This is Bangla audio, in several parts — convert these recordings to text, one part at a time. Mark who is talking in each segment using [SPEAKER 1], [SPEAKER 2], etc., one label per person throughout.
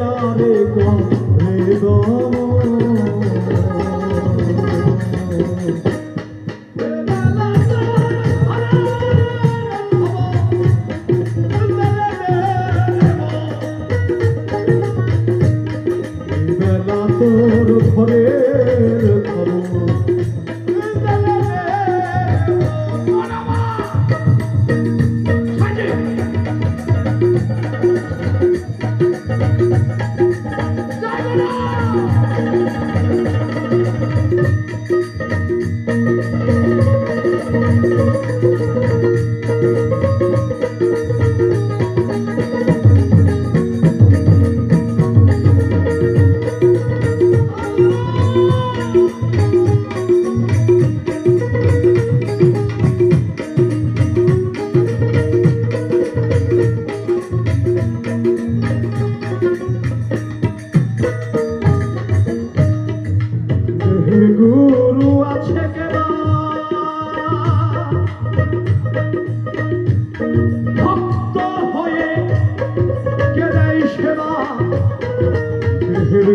[SPEAKER 1] তারে কম রে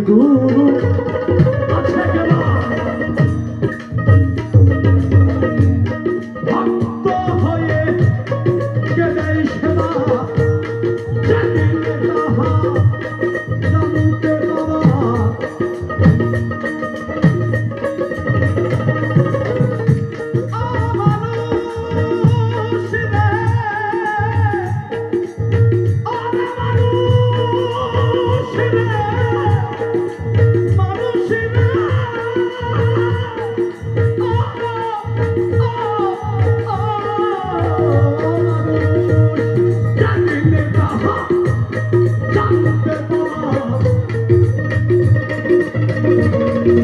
[SPEAKER 1] duro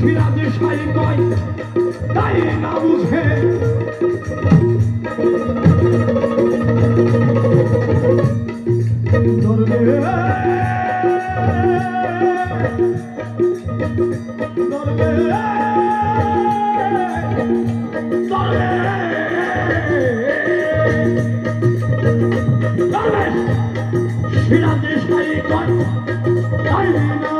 [SPEAKER 1] সিরাজে সাই কয় তাই না বুঝে? সিরাজে সাই কয় তাই না